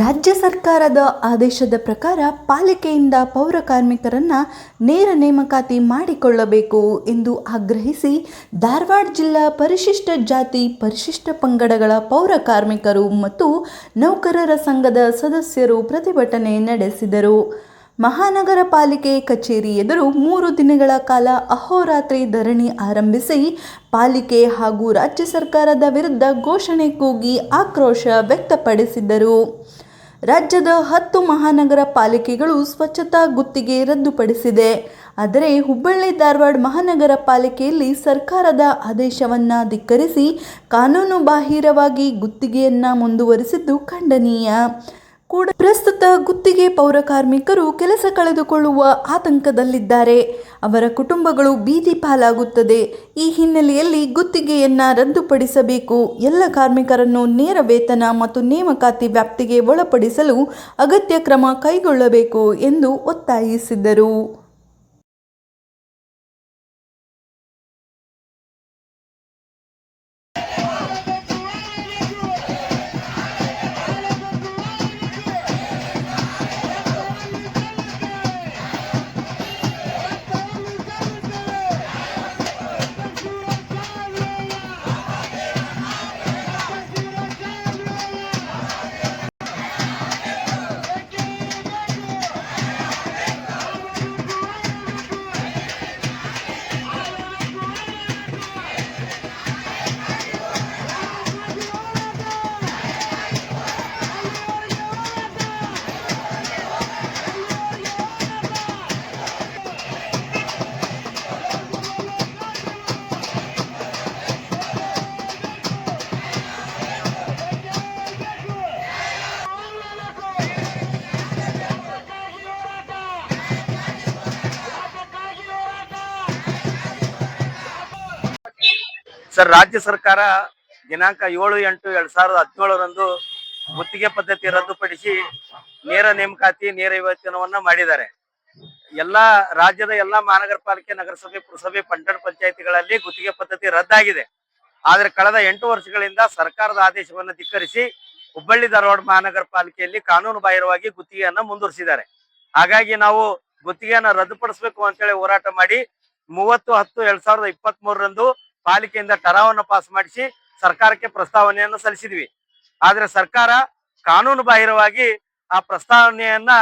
ರಾಜ್ಯ ಸರ್ಕಾರದ ಆದೇಶದ ಪ್ರಕಾರ ಪಾಲಿಕೆಯಿಂದ ಪೌರ ಕಾರ್ಮಿಕರನ್ನ ನೇರ ನೇಮಕಾತಿ ಮಾಡಿಕೊಳ್ಳಬೇಕು ಎಂದು ಆಗ್ರಹಿಸಿ ಧಾರವಾಡ ಜಿಲ್ಲಾ ಪರಿಶಿಷ್ಟ ಜಾತಿ ಪರಿಶಿಷ್ಟ ಪಂಗಡಗಳ ಪೌರ ಕಾರ್ಮಿಕರು ಮತ್ತು ನೌಕರರ ಸಂಘದ ಸದಸ್ಯರು ಪ್ರತಿಭಟನೆ ನಡೆಸಿದರು. ಮಹಾನಗರ ಪಾಲಿಕೆ ಕಚೇರಿ ಎದುರು ಮೂರು ದಿನಗಳ ಕಾಲ ಅಹೋರಾತ್ರಿ ಧರಣಿ ಆರಂಭಿಸಿ ಪಾಲಿಕೆ ಹಾಗೂ ರಾಜ್ಯ ಸರ್ಕಾರದ ವಿರುದ್ಧ ಘೋಷಣೆ ಕೂಗಿ ಆಕ್ರೋಶ ವ್ಯಕ್ತಪಡಿಸಿದರು. ರಾಜ್ಯದ ಹತ್ತು ಮಹಾನಗರ ಪಾಲಿಕೆಗಳು ಸ್ವಚ್ಛತಾ ಗುತ್ತಿಗೆ ರದ್ದುಪಡಿಸಿದೆ. ಆದರೆ ಹುಬ್ಬಳ್ಳಿ ಧಾರವಾಡ ಮಹಾನಗರ ಪಾಲಿಕೆಯಲ್ಲಿ ಸರ್ಕಾರದ ಆದೇಶವನ್ನು ಧಿಕ್ಕರಿಸಿ ಕಾನೂನು ಬಾಹಿರವಾಗಿ ಗುತ್ತಿಗೆಯನ್ನು ಮುಂದುವರಿಸಿದ್ದು ಖಂಡನೀಯ. ಕೂಡ ಪ್ರಸ್ತುತ ಗುತ್ತಿಗೆ ಪೌರ ಕಾರ್ಮಿಕರು ಕೆಲಸ ಕಳೆದುಕೊಳ್ಳುವ ಆತಂಕದಲ್ಲಿದ್ದಾರೆ. ಅವರ ಕುಟುಂಬಗಳು ಬೀದಿ ಪಾಲಾಗುತ್ತದೆ. ಈ ಹಿನ್ನೆಲೆಯಲ್ಲಿ ಗುತ್ತಿಗೆಯನ್ನ ರದ್ದುಪಡಿಸಬೇಕು. ಎಲ್ಲ ಕಾರ್ಮಿಕರನ್ನು ನೇರ ವೇತನ ಮತ್ತು ನೇಮಕಾತಿ ವ್ಯಾಪ್ತಿಗೆ ಒಳಪಡಿಸಲು ಅಗತ್ಯ ಕ್ರಮ ಕೈಗೊಳ್ಳಬೇಕು ಎಂದು ಒತ್ತಾಯಿಸಿದರು. ಸರ್, ರಾಜ್ಯ ಸರ್ಕಾರ ದಿನಾಂಕ ಏಳು, ಎಂಟು, ಎರಡ್ ಸಾವಿರದ ಹದಿನೇಳರಂದು ಗುತ್ತಿಗೆ ಪದ್ಧತಿ ರದ್ದುಪಡಿಸಿ ನೇರ ನೇಮಕಾತಿ, ನೇರ ವೇತನವನ್ನ ಮಾಡಿದ್ದಾರೆ. ಎಲ್ಲಾ ರಾಜ್ಯದ ಎಲ್ಲಾ ಮಹಾನಗರ ಪಾಲಿಕೆ ನಗರಸಭೆ, ಪುರಸಭೆ, ಪಂಚಾಯತ್ ಪಂಚಾಯತಿಗಳಲ್ಲಿ ಗುತ್ತಿಗೆ ಪದ್ಧತಿ ರದ್ದಾಗಿದೆ. ಆದ್ರೆ ಕಳೆದ ಎಂಟು ವರ್ಷಗಳಿಂದ ಸರ್ಕಾರದ ಆದೇಶವನ್ನು ಧಿಕ್ಕರಿಸಿ ಹುಬ್ಬಳ್ಳಿ ಧಾರವಾಡ ಮಹಾನಗರ ಪಾಲಿಕೆಯಲ್ಲಿ ಕಾನೂನು ಬಾಹಿರವಾಗಿ ಗುತ್ತಿಗೆಯನ್ನ ಮುಂದುವರಿಸಿದ್ದಾರೆ. ಹಾಗಾಗಿ ನಾವು ಗುತ್ತಿಗೆಯನ್ನ ರದ್ದುಪಡಿಸಬೇಕು ಅಂತೇಳಿ ಹೋರಾಟ ಮಾಡಿ ಮೂವತ್ತು ಹತ್ತು ಎರಡ್ ಸಾವಿರದ ಇಪ್ಪತ್ತ್ ಮೂರರಂದು ಪಾಲಿಕೆಯಿಂದ ಟರಾವನ್ನ ಪಾಸ್ ಮಾಡಿಸಿ ಸರ್ಕಾರಕ್ಕೆ ಪ್ರಸ್ತಾವನೆಯನ್ನು ಸಲ್ಲಿಸಿದ್ವಿ. ಆದ್ರೆ ಸರ್ಕಾರ ಕಾನೂನು ಬಾಹಿರವಾಗಿ ಆ ಪ್ರಸ್ತಾವನೆಯನ್ನ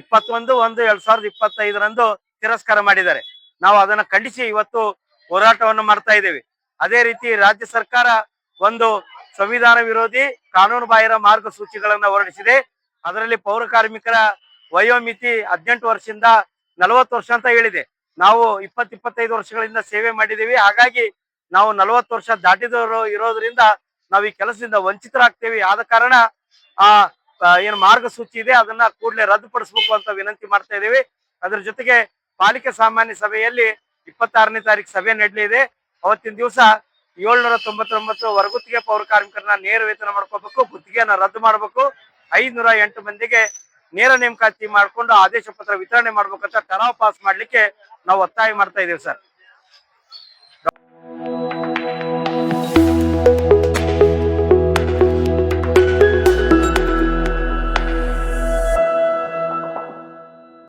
ಇಪ್ಪತ್ತೊಂದು ಒಂದು ಎರಡ್ ಸಾವಿರದ ಇಪ್ಪತ್ತೈದರಂದು ತಿರಸ್ಕಾರ ಮಾಡಿದ್ದಾರೆ. ನಾವು ಅದನ್ನ ಖಂಡಿಸಿ ಇವತ್ತು ಹೋರಾಟವನ್ನು ಮಾಡ್ತಾ ಇದ್ದೇವೆ. ಅದೇ ರೀತಿ ರಾಜ್ಯ ಸರ್ಕಾರ ಒಂದು ಸಂವಿಧಾನ ವಿರೋಧಿ ಕಾನೂನು ಬಾಹಿರ ಮಾರ್ಗಸೂಚಿಗಳನ್ನ ಹೊರಡಿಸಿದೆ. ಅದರಲ್ಲಿ ಪೌರ ಕಾರ್ಮಿಕರ ವಯೋಮಿತಿ ಹದಿನೆಂಟು ವರ್ಷದಿಂದ ನಲವತ್ತು ವರ್ಷ ಅಂತ ಹೇಳಿದೆ. ನಾವು ಇಪ್ಪತ್ ಇಪ್ಪತ್ತೈದು ವರ್ಷಗಳಿಂದ ಸೇವೆ ಮಾಡಿದ್ದೀವಿ. ಹಾಗಾಗಿ ನಾವು ನಲವತ್ತು ವರ್ಷ ದಾಟಿದವರು ಇರೋದ್ರಿಂದ ನಾವು ಈ ಕೆಲಸದಿಂದ ವಂಚಿತರಾಗ್ತೇವೆ. ಆದ ಕಾರಣ ಆ ಏನು ಮಾರ್ಗಸೂಚಿ ಇದೆ, ಅದನ್ನ ಕೂಡಲೇ ರದ್ದುಪಡಿಸಬೇಕು ಅಂತ ವಿನಂತಿ ಮಾಡ್ತಾ ಇದ್ದೀವಿ. ಅದ್ರ ಜೊತೆಗೆ ಪಾಲಿಕೆ ಸಾಮಾನ್ಯ ಸಭೆಯಲ್ಲಿ ಇಪ್ಪತ್ತಾರನೇ ತಾರೀಕು ಸಭೆ ನಡೆಯಲಿದೆ. ಅವತ್ತಿನ ದಿವಸ ಏಳ್ನೂರ ತೊಂಬತ್ತೊಂಬತ್ತು ಹೊರಗುತ್ತಿಗೆ ಪೌರ ಕಾರ್ಮಿಕರನ್ನ ನೇರ ವೇತನ ಮಾಡ್ಕೋಬೇಕು, ಗುತ್ತಿಗೆಯನ್ನ ರದ್ದು ಮಾಡಬೇಕು. ಐದ್ನೂರ ಎಂಟು ಮಂದಿಗೆ ನೇರ ನೇಮಕಾತಿ ಮಾಡ್ಕೊಂಡು ಆದೇಶ ಪತ್ರ ವಿತರಣೆ ಮಾಡ್ಬೇಕಂತ ಕರಾವ್ ಪಾಸ್ ಮಾಡ್ಲಿಕ್ಕೆ ನಾವು ಒತ್ತಾಯ ಮಾಡ್ತಾ ಇದ್ದೀವಿ ಸರ್.